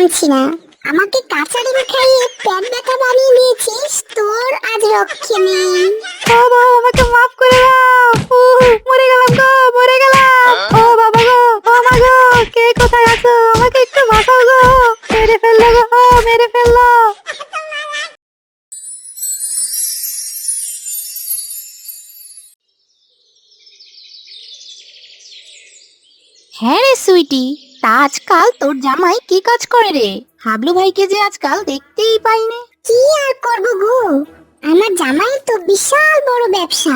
মানছি না। আমাকে কাঁচা ডিম খাইয়ে পেট ব্যথা বানিয়ে দিয়েছিস তোর আজ রক্ষে নেই। ও বাবা আমাকে মাফ করে দাও। মরে গেলাম গো মরে গেলাম। ও বাবা গো ও মা গো কে কোথায় আছো? আমাকে একটু বাঁচাও গো। মেরে ফেলল গো ও, মেরে ফেলল। হ্যাঁ রে সুইটি তা আজকাল তোর জামাই কি কাজ করে রে? হাবলু ভাইকে যে আজকাল দেখতেই পাই না কি আর করব গো? আমার জামাই তো বিশাল বড় ব্যবসা।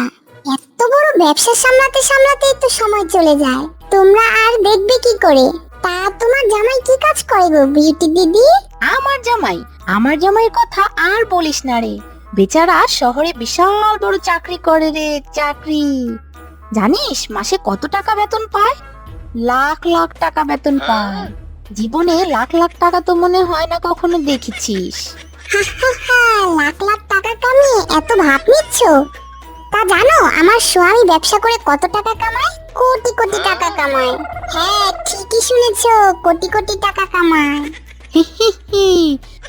এত বড় ব্যবসা সামলাতে সামলাতেই তো সময় চলে যায়। তোমরা আর দেখবে কি করে? তা তোমার জামাই কি কাজ করে গো বিউটি দিদি? আমার জামাই? আমার জামাইয়ের কথা আর বলিস না রে। বেচারা শহরে বিশাল বড় চাকরি করে রে চাকরি। জানিস মাসে কত টাকা বেতন পায়? লাখ লাখ টাকা বেতন পায়। জীবনে লাখ লাখ টাকা তো মনে হয় না কখনো দেখেছিস। লাখ লাখ টাকা কামিয়ে এত ভাব নিচ্ছ। তা জানো আমার স্বামী ব্যবসা করে কত টাকা কামায়? কোটি কোটি টাকা কামায়। হ্যাঁ ঠিকই শুনেছ কোটি কোটি টাকা কামায়।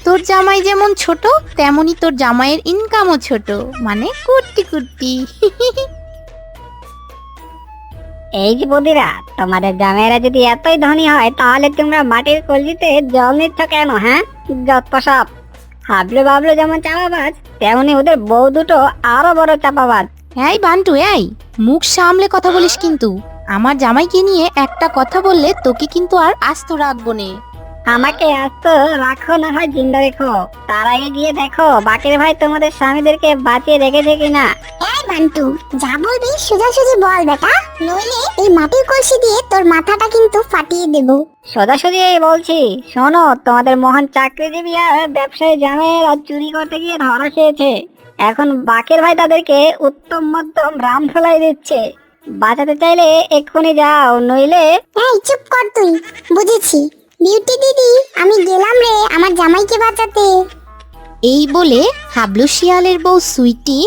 তোর জামাই যেমন ছোট তেমনি তোর জামাইয়ের ইনকামও ছোট। মানে কুটি কুটি। এই যে বদিরা তোমাদের জামাইরা যদি এতই ধনী হয়, তাহলে তোমরা মাটির কলজিতে জল নিচ্ছ কেন হ্যাঁ? যত সব হাবলু বাবলু যেমন চাপাবাজ, তেমনি ওদের বউ দুটো আরও বড় চাপাবাজ। এই বান্টু, এই, মুখ সামলে কথা বলিস কিন্তু। আমার জামাইকে নিয়ে একটা কথা বললে তোকে কিন্তু আর আস্ত রাখব নে। আমাকে আজ তো রাখো না হয় জিন্দা রেখো। তার আগে গিয়ে দেখো বাকির ভাই তোমাদের স্বামীদেরকে বাঁচিয়ে রেখেছে কিনা। এই বান্টু যা বলবি সোজাসুজি বল বেটা। নইলে এই মাটির কলসি দিয়ে তোর মাথাটা কিন্তু ফাটিয়ে দেব। সোজাসুজি এই বলছি। শোনো তোমাদের মহান চাকরিজীবী আর ব্যবসায়ী জামের চুরি করতে গিয়ে ধরা খেয়েছে। এখন বাকের ভাই তাদেরকে উত্তম মধ্যম রাম ফেলাই দিচ্ছে। বাঁচাতে চাইলে এক্ষুনি যাও নইলে এই চুপ কর তুই। বুঝেছি। বিউটি দিদি আমি গেলাম রে আমার জামাইকে বাঁচাতে। এই বলে হাবলু শিয়ালের বউ সুইটি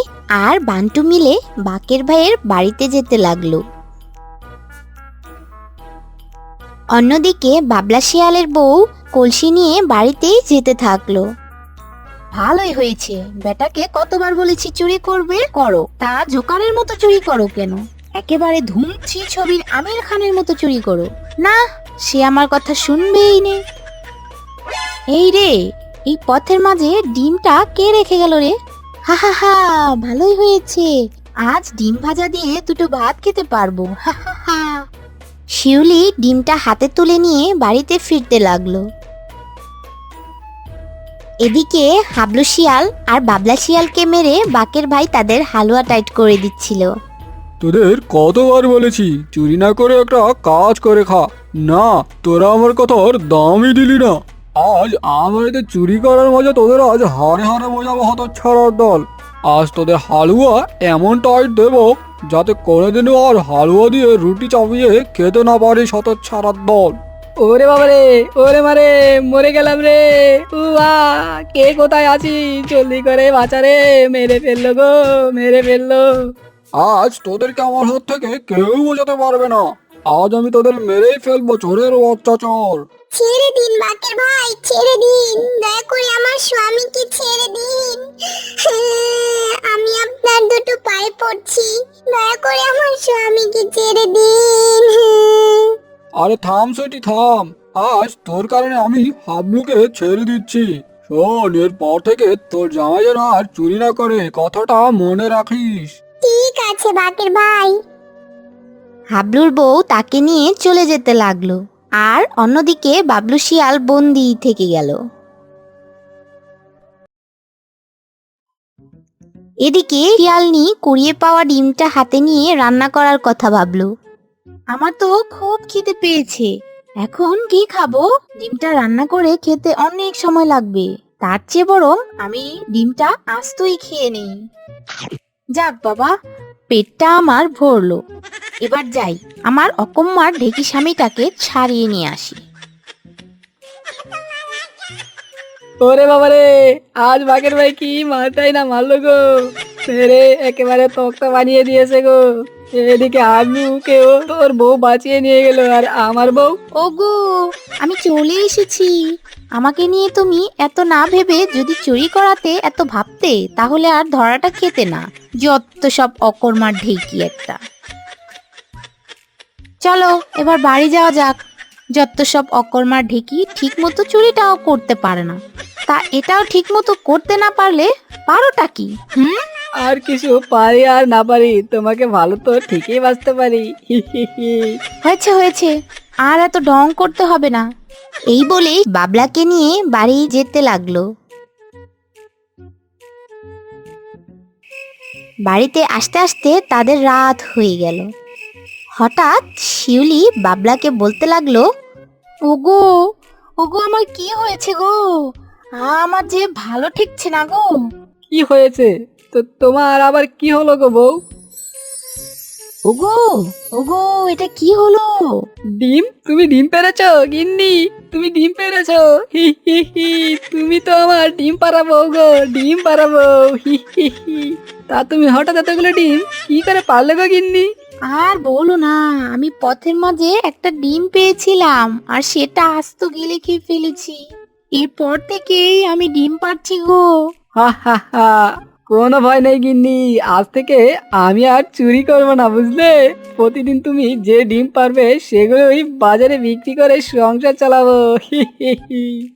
আর বান্টু মিলে বাকের ভাইয়ের বাড়িতে যেতে লাগল। অন্যদিকে বাবলা শিয়ালের বউ কলসি নিয়ে বাড়িতেই যেতে থাকল। ভালোই হয়েছে বেটাকে কতবার বলেছি চুরি করবে করো তা জোকারের মতো চুরি করো কেন? একেবারে ধুমছি ছবির আমির খানের মতো চুরি করো। না সে আমার কথা শুনবেই নে। এই রে, এই পথের মাঝে ডিমটা কে রেখে গেল রে? হা হা হা, ভালোই হয়েছে। আজ ডিম ভাজা দিয়ে দুটো ভাত খেতে পারব। শিউলি ডিমটা হাতে তুলে নিয়ে বাড়িতে ফিরতে লাগল। এদিকে হাবলু শিয়াল আর বাবলা শিয়ালকে মেরে বাকের ভাই তাদের হালুয়া টাইট করে দিচ্ছিল। তোদের কতবার বলেছি, চুরি না করে একটা কাজ করে খা। না তোরা আমার কথা কথার দামই দিলি না। আজ আমার এতে চুরি করার মজা তোদের আজ হারে হারে বোঝাবো হত ছাড়ার দল। আজ তোদের হালুয়া এমন টাইট দেবো যাতে কোনোদিনও আর হালুয়া দিয়ে রুটি চাপিয়ে খেতে না পারিস হত ছাড়ার দল। ওরে বাবা রে ওরে মারে মরে গেলাম রে। উয়া কে কোথায় আছি? জলদি করে বাঁচা রে মেরে ফেলল গো মেরে ফেলল। আজ তোদেরকে আমার হাত থেকে কেউ বোঝাতে পারবে না। আজ আমি তোদের মেরেই ফেলব চোরের বাচ্চা চোর। ছেড়ে দিন বাকের ভাই ছেড়ে দিন। দয়া করে আমার স্বামীকে ছেড়ে দিন। হ্যাঁ, আমি আপনার দুটো পায়ে পড়ছি। দয়া করে আমার স্বামীকে ছেড়ে দিন। হ্যাঁ। আরে থাম সেটি থাম। আজ তোর কারণে আমি হাবলুকে ছেড়ে দিচ্ছি। শোন এরপর থেকে তোর জামাই যেন আর চুরি না করে কথাটা মনে রাখিস। ঠিক আছে বাকের ভাই। হাবলুর বউ তাকে নিয়ে চলে যেতে লাগল। আর অন্যদিকে বাবলু শিয়াল বন্দি থেকে গেল। এদিকে শিয়ালনি কুড়িয়ে পাওয়া ডিমটা হাতে নিয়ে রান্না করার কথা ভাবলো। আমার তো খুব খিদে পেয়েছে। এখন কি খাব? ডিমটা রান্না করে খেতে অনেক সময় লাগবে। তার চেয়ে বরং আমি ডিমটা আস্তই খেয়ে নেই। যাক বাবা পেটটা আমার ভরলো। এবার যাই, আমার অকম্মার ঢেকি স্বামীটাকে ছাড়িয়ে নিয়ে আসি। ওরে বাবা রে আজ বাঘের ভাই কি মাথায় না মারলো গো? রে একেবারে তক্তা বানিয়ে দিয়েছে গো। এদিকে হাবলুকেও তোর বউ বাঁচিয়ে নিয়ে গেল আর আমার বউ। ওগো, আমি চলে এসেছি। আমাকে নিয়ে তুমি এত না ভেবে যদি চুরি করাতে এত ভাবতে, তাহলে আর ধরাটা খেতে না। যত সব অকর্মার ঢেকি একটা। চলো, এবার বাড়ি যাওয়া যাক। যত সব অকর্মার ঢেকি ঠিক মতো চুরিটাও করতে পারে না। তা এটাও ঠিক মতো করতে না পারলে পারোটা কি? হুম? আর কিছু পারি আর না পারি তোমাকে ভালো তো ঠিকই বাঁচতে পারি। হয়েছে হয়েছে। আর এত ঢং করতে হবে না। এই বলেই বাবলাকে নিয়ে বাড়ি যেতে লাগল। বাড়িতে আসতে আসতে তাদের রাত হয়ে গেল। হঠাৎ শিউলি বাবলাকে বলতে লাগল ওগো ওগো আমার কি হয়েছে গো? আমার যে ভালো ঠেকছে না গো। কি হয়েছে? তো তোমার আবার কি হলো গো বউ? ওগো ওগো এটা কি হলো? ডিম? তুমি ডিম পেরেছ? গিন্নি তুমি ডিম পেরেছ? হি হি হি তুমি তো আমার ডিম পারাবো গো ডিম পারাবো হি হি হি। তা তুমি হঠাৎ এতগুলো ডিম কি করে পারলে গো গিন্নি? আর বলো না আমি পথের মাঝে একটা ডিম পেয়েছিলাম আর সেটা আস্ত গিলে খেয়ে ফেলেছি। এরপর থেকেই আমি ডিম পাচ্ছি গো। হা হা হা। কোনো ভয় নেই গিন্নি আজ থেকে আমি আর চুরি করব না বুঝলে? প্রতিদিন তুমি যে ডিম পারবে সেগুলোই বাজারে বিক্রি করে সংসার চালাবো। হি হি হি।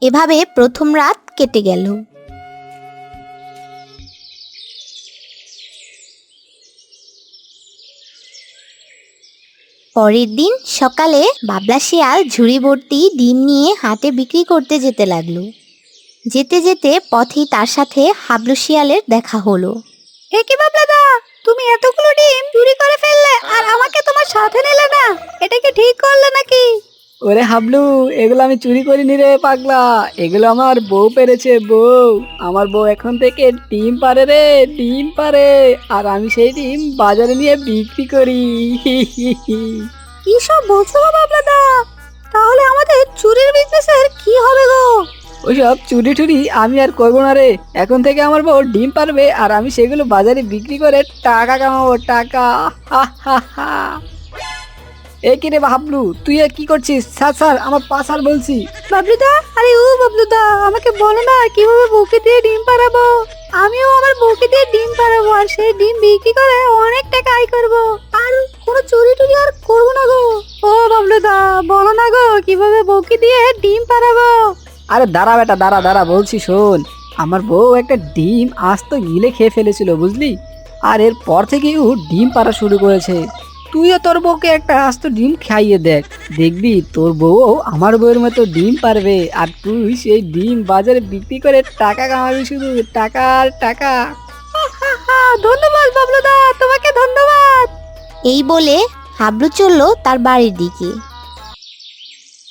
এভাবে প্রথম রাত কেটে গেল। পরের দিন সকালে বাবলা শিয়াল ঝুড়ি ভর্তি ডিম নিয়ে হাতে বিক্রি করতে যেতে লাগল। যেতে যেতে পথেই তার সাথে হাবলু শিয়ালের দেখা হলো। হে কি বাবলাদা তুমি এতগুলো ডিম চুরি করে ফেললে আর আমাকে তোমার সাথে নিলে না? এটাকে ঠিক করলে নাকি? ওরে হাবলু এগুলো আমি চুরি করিনি রে পাগলা। এগুলো আমার বউ পেরেছে বউ। আমার বউ এখন থেকে ডিম পারে রে ডিম পারে। আর আমি সেই ডিম বাজারে নিয়ে বিক্রি করি। কি সব বলছো বাবলাদা তাহলে আমাদের চুরির বিজনেসের কি হবে গো? ওইসব চুরি টুরি আমি আর করব না রে। এখন থেকে আমার বউ ডিম পারবে আর আমি সেগুলো বাজারে বিক্রি করে টাকা কামাবো টাকা। হা হা হা। এ কি রে হাবলু তুই কি করছিস? স্যার স্যার আমার পাশার বলছি। বাবলুদা? আরে ও বাবলুদা আমাকে বলো না কীভাবে বউকে দিয়ে ডিম পারাবো আমিও আমার বউকে দিয়ে ডিম পারাবো আর সেই ডিম বিক্রি করে অনেক টাকা আয় করব। আর কোনো চুরি টুরি আর করব না গো। ও বাবলুদা বলো না গো কীভাবে বউকে দিয়ে ডিম পারাবো আরে দাঁড়া বেটা দাঁড়া দাঁড়া বলছি শোন। আমার বউ একটা ডিম আস্ত গিলে খেয়ে ফেলেছিল বুঝলি? আর এর পর থেকে ও ডিম পাড়া শুরু করেছে। তুইও তোর বউকে একটা আস্ত ডিম খাইয়ে দেখ। দেখবি তোর বউ আমার বউয়ের মতো ডিম পারবে আর তুই সেই ডিম বাজারে বিক্রি করে টাকা কামাবি শুধু। টাকা আর টাকা। ধন্যবাদ বাবলুদা তোমাকে ধন্যবাদ। এই বলে হাবলু চলল তার বাড়ির দিকে।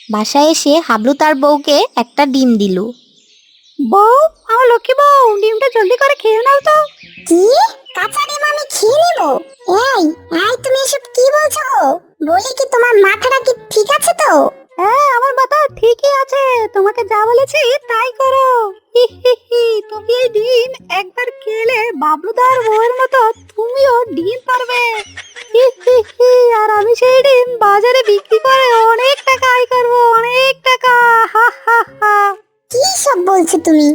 বাসায় এসে হাবলু তার বউকে একটা ডিম দিল। বউ আমার লক্ষ্মী বউ ডিমটা জলদি করে খেয়ে নাও তো। কি? কাঁচা খেয়ে নেব এই এই তুমি এসব কি বলছো গো? বলি কি তোমার মাথাটা কি ঠিক আছে তো? হ্যাঁ আমার মাথা ঠিকই আছে। তোমাকে যা বলেছি তাই করো। তুমি এই ডিম একবার খেলে বাবলুদার বউয়ের মতো তুমিও ডিম পারবে। আর আমি সেই ডিম বাজারে বিক্রি করে অনেক টাকা আয় করব অনেক টাকা। হা হা হা। কি সব বলছো তুমি?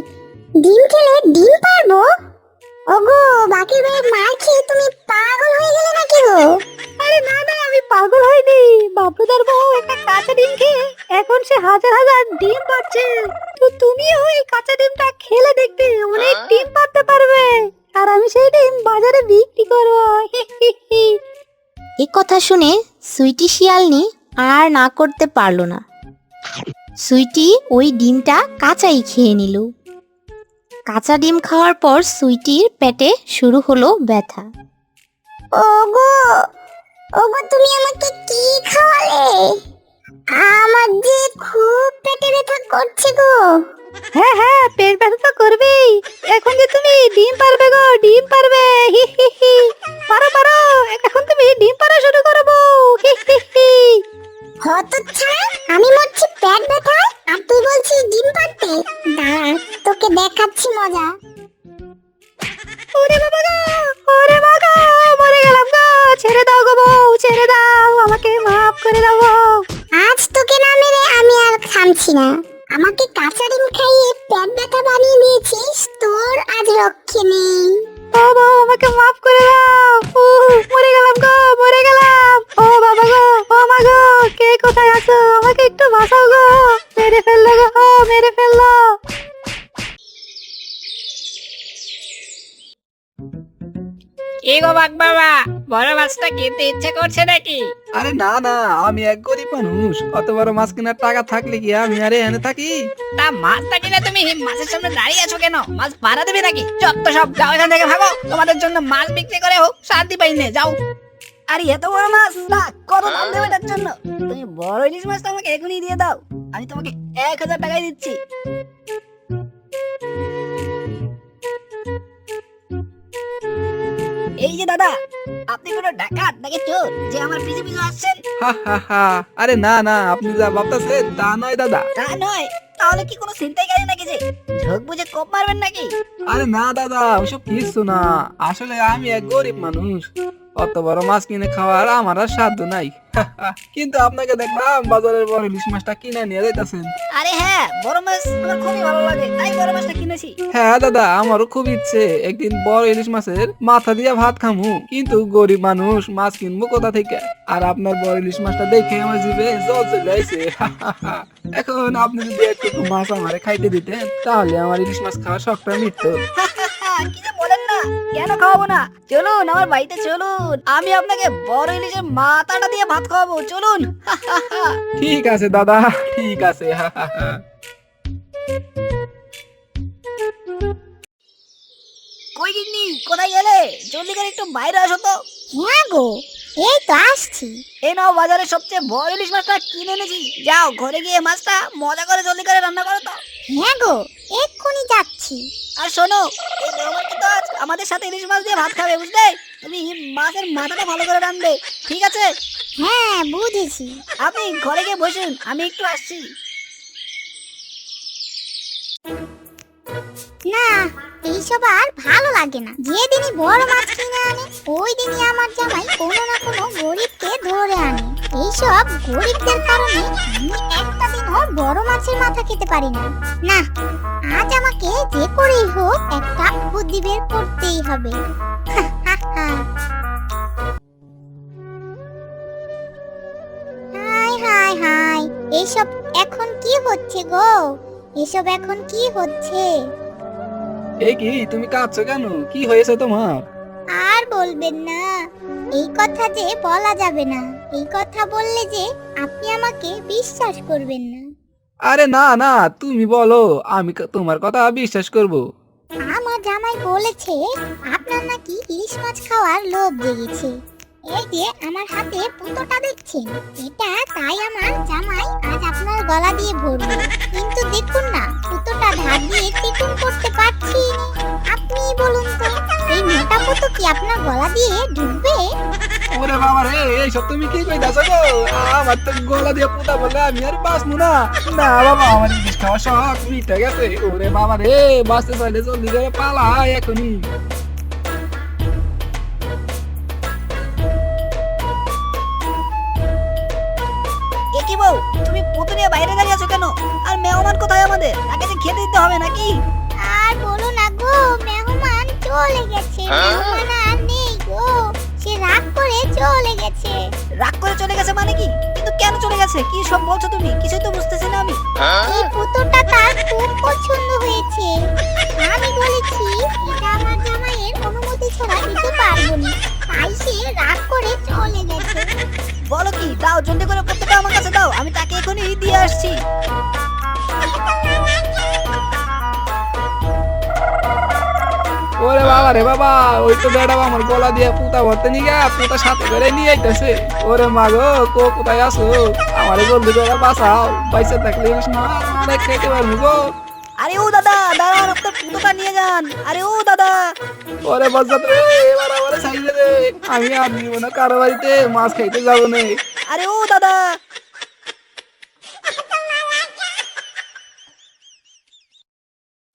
ডিম খেলে ডিম পারব? ওগো বাকি ভাই মার খেয়ে তুমি পাগল হয়ে গেলে নাকি গো? আরে না না আমি পাগল হইনি। বাবলুদার বউ একটা কাঁচা ডিম খেয়ে এখন সে হাজার হাজার ডিম পাচ্ছে। তো তুমিও এই কাঁচা ডিমটা খেলে দেখবে অনেক ডিম পারতে পারবে। আর আমি সেই ডিম বাজারে বিক্রি করব। হি কথা শুনে সুইটি শিয়ালনি আর না করতে পারল না। সুইটি ওই ডিমটা কাঁচাই খেয়ে নিল। কাঁচা ডিম খাওয়ার পর সুইটির পেটে শুরু হলো ব্যথা। ওগো ওগো তুমি আমাকে কি খাওয়ালে? আমার যে খুব পেটে ব্যথা করছে গো। হ্যাঁ হ্যাঁ পেট ব্যথা তো করবেই। এখন যে তুমি ডিম পারবে গো ডিম পারবে হি হি হি পারো পারো এখন তুমি ডিম পারা শুরু করব হি হি হি। হত আমি মরছি পেট ব্যথা দেখাচ্ছি মজা। ওরে বাবা গো ওরে বাবা মরে গেলাম গো ছেড়ে দাও গো বউ ছেড়ে দাও আমাকে মাফ করে দাও আজ তোকে না মেরে আমি আর থামছি না। আমাকে কাঁচা ডিম খাইয়ে পেট ব্যথা বানিয়ে দিয়েছিস তোর আজ রক্ষে নেই। ও বউ আমাকে মাফ করে দাও। ও মরে গেলাম গো মরে গেলাম। ও বাবা গো ও মা গো কে কোথায় আছো? আমাকে একটু বাঁচাও গো। মেরে ফেলল মাছটা কিনতে ইচ্ছে করছে নাকি? আরে না না আমি এক গরিব মানুষ। অত বড় মাছ কেনার টাকা থাকলে কি আমি আরে এনে থাকি? তা মাছটা কিনে তুমি মাছের সামনে দাঁড়িয়ে আছো কেন? মাছ ভাড়া দেবে নাকি? যত সব যাও এখান থেকে ভাগো। তোমাদের জন্য মাছ বিক্রি করে হোক শান্তি পাই নে যাও। আরে এত বড় মাছ? না কত দাম দেবে এটার জন্য? তুমি বড় ইলিশ মাছটা আমাকে এখনই দিয়ে দাও। আমি তোমাকে এক হাজার টাকায় দিচ্ছি। এই যে দাদা আপনি কোনো ডাকাত নাকি চোর যে আমার পিছু পিছু আসছেন? হা হা হা। আরে না না আপনি যা ভাবতেছেন তা নয় দাদা। তা নয় তাহলে কি কোনো চিন্তাই গাড়ি নাকি যে? ঝোঁক বুঝে কোপ মারবেন নাকি? আরে না দাদা ওসব কিছু না। আসলে আমি এক গরিব মানুষ। অত বড় মাছ কিনে খাওয়ার আমার আর সাধ্য নাই। কিন্তু আপনাকে দেখলাম বাজারের বড় ইলিশ মাছটা কিনে নিয়ে যাইতেছেন। আরে হ্যাঁ বড় মাছ আমার খুবই ভালো লাগে তাই বড় মাছটা কিনেছি। হ্যাঁ দাদা আমারও খুব ইচ্ছে একদিন বড় ইলিশ মাছের মাথা দিয়ে ভাত খামু। কিন্তু গরিব মানুষ মাছ কিনবো কোথা থেকে? আর আপনার বড় ইলিশ মাছটা দেখে আমার জিভে জল চলে আইছে। এখন আপনি যদি একটু মাছ আমারে খাইতে দিতেন তাহলে আমার ইলিশ মাছ খাওয়ার শখটা মিটতো। কেন খাওয়াবো না? চলুন আমার বাড়িতে চলুন। আমি আপনাকে বড় ইলিশের মাথাটা দিয়ে ভাত খাওয়াবো চলুন। ঠিক আছে দাদা ঠিক আছে। কই গিন্নি কোথায় গেলে? জলদি করে একটু বাইরে আসো তো। হ্যাঁ গো এই তো আসছি। এই নাও বাজারে সবচেয়ে বড় ইলিশ মাছটা কিনে এনেছি। যাও ঘরে গিয়ে মাছটা মজা করে জলদি করে রান্না করো তো। হ্যাঁ গো এক্ষুনি যাচ্ছি। আর শোনো এই মেহমান কিন্তু আজ আমাদের সাথে ইলিশ মাছ দিয়ে ভাত খাবে বুঝলে? তুমি মাছের মাথাটা ভালো করে রান্নবে ঠিক আছে? হ্যাঁ বুঝেছি। আপনি ঘরে গিয়ে বসুন আমি একটু আসছি। না এইসব আর ভালো লাগে না। যেদিনই বড় মাছ কিনে আনে ওই দিনই আমার জামাই কোনো না কোনো গরিবকে ধরে আনে। এইসব গরিবদের কারণে আমি একটা দিনও বড় মাছের মাথা খেতে পারি না। না, আজ আমাকে যে করেই হোক একটা বুদ্ধি বের করতেই হবে। হাই হাই হাই এইসব এখন কি হচ্ছে গো? এসব এখন কি হচ্ছে? এই কি তুমি কাঁদছো কেন? কি হয়েছে তোমার? আর বলবেন না। এই কথা যে বলা যাবে না। এই কথা বললে যে আপনি আমাকে বিশ্বাস করবেন না। আরে না না তুমি বলো আমি তোমার কথা বিশ্বাস করব। আমার জামাই বলেছে আপনার নাকি ইলিশ মাছ খাওয়ার লোভ জেগেছে। এই যে আমার হাতে পুতোটা দেখছেন এটা তাই আমার জামাই আজ আপনার গলা দিয়ে ভরবে। কিন্তু দেখুন না, পুতোটা ধার দিয়ে টিকুন করতে পারছি। না। আপনিই বলুন তো, এই মোটা পুতো কি আপনার গলা দিয়ে ঢুকবে? ওরে বাবা রে, এইসব তুমি কি কইতাছো গো? আমার তো গলা দিয়ে পুতা বলে আমি আর বাঁচবো না। না বাবা, আমার ইলিশ খাওয়া শখ মিটে গেছে। ওরে বাবা রে, বাঁচতে চাইলে জলদি করে পালা এখনই। খেতে দিতে হবে নাকি? আর বলো না গো মেহমান চলে গেছে মেহমান আর নেই গো। সে রাগ করে চলে গেছে। রাগ করে চলে গেছে মানে কি? কিন্তু কেন চলে গেছে? কি সব বলছো তুমি? কিছুই তো বুঝতেছি না আমি। এই পুতুলটা তার খুব পছন্দ হয়েছে। আমি বলেছি এটা আমার জামাইয়ের অনুমতি ছাড়া দিতে পারব না। তাই সে রাগ করে চলে গেছে। বলো কি দাও জলদি করে পুতুলটা আমার কাছে দাও। আমি তাকে এখনই দিয়ে আসছি। ওরে বাবা রে বাবা ওই তো বেড়া আমার গলা দিয়ে পুতা ভরতে নিয়ে গা পুতা সাথে করে নিয়ে আইতেছে। ওরে মা গো কো কোথায় আসো আমারে জলদি করে বাঁচাও পয়সা থাকলে অনেক খেতে পারব গো। আরে ও দাদা দাঁড়ান আপনার পুতুলটা নিয়ে যান। আরে ও দাদা। ওরে বাজাত রে এবার আমার সাইডে দে। আমি আর দিব না কারও বাড়িতে মাছ খাইতে যাব না। আরে ও দাদা